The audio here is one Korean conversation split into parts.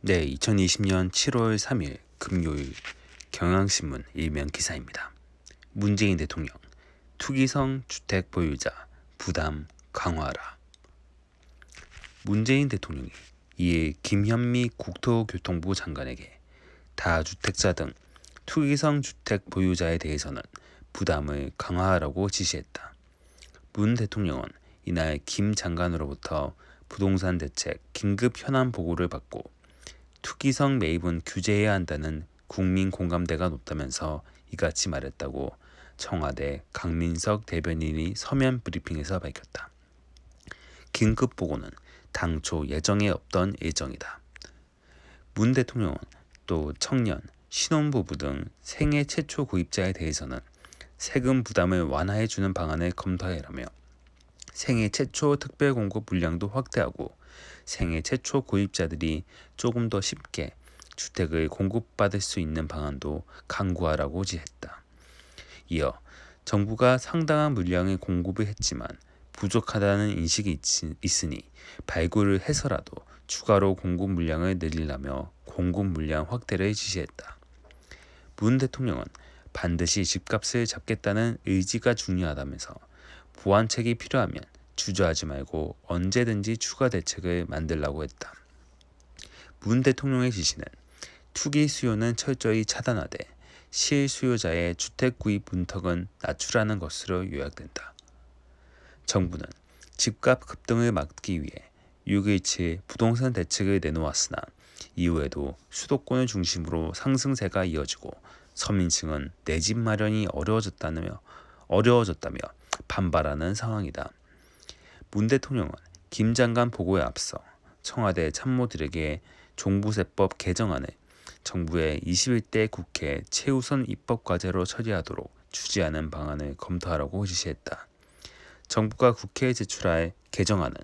네, 2020년 7월 3일 금요일 경향신문 일면 기사입니다. 문재인 대통령 투기성 주택 보유자 부담 강화하라. 문재인 대통령이 이에 김현미 국토교통부 장관에게 다주택자 등 투기성 주택 보유자에 대해서는 부담을 강화하라고 지시했다. 문 대통령은 이날 김 장관으로부터 부동산 대책 긴급 현안 보고를 받고 투기성 매입은 규제해야 한다는 국민 공감대가 높다면서 이같이 말했다고 청와대 강민석 대변인이 서면 브리핑에서 밝혔다. 긴급 보고는 당초 예정에 없던 예정이다. 문 대통령은 또 청년, 신혼부부 등 생애 최초 구입자에 대해서는 세금 부담을 완화해 주는 방안을 검토해라며 생애 최초 특별 공급 물량도 확대하고 생애 최초 구입자들이 조금 더 쉽게 주택을 공급받을 수 있는 방안도 강구하라고 지했다. 이어 정부가 상당한 물량의 공급을 했지만 부족하다는 인식이 있으니 발굴을 해서라도 추가로 공급 물량을 늘리라며 공급 물량 확대를 지시했다. 문 대통령은 반드시 집값을 잡겠다는 의지가 중요하다면서 보완책이 필요하면 주저하지 말고 언제든지 추가 대책을 만들라고 했다. 문 대통령의 지시는 투기 수요는 철저히 차단하되 실수요자의 주택 구입 문턱은 낮추라는 것으로 요약된다. 정부는 집값 급등을 막기 위해 6일치 부동산 대책을 내놓았으나 이후에도 수도권을 중심으로 상승세가 이어지고 서민층은 내 집 마련이 어려워졌다며 어려워졌다며 반발하는 상황이다. 문 대통령은 김 장관 보고에 앞서 청와대 참모들에게 종부세법 개정안을 정부의 21대 국회 최우선 입법 과제로 처리하도록 추진하는 방안을 검토하라고 지시했다. 정부가 국회에 제출할 개정안은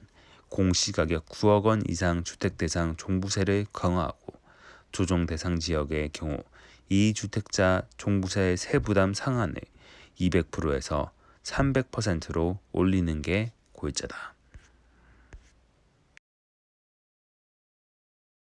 공시가격 9억 원 이상 주택 대상 종부세를 강화하고 조정 대상 지역의 경우 이주택자 종부세 세부담 상한을 200%에서 300%로 올리는 게 골자다.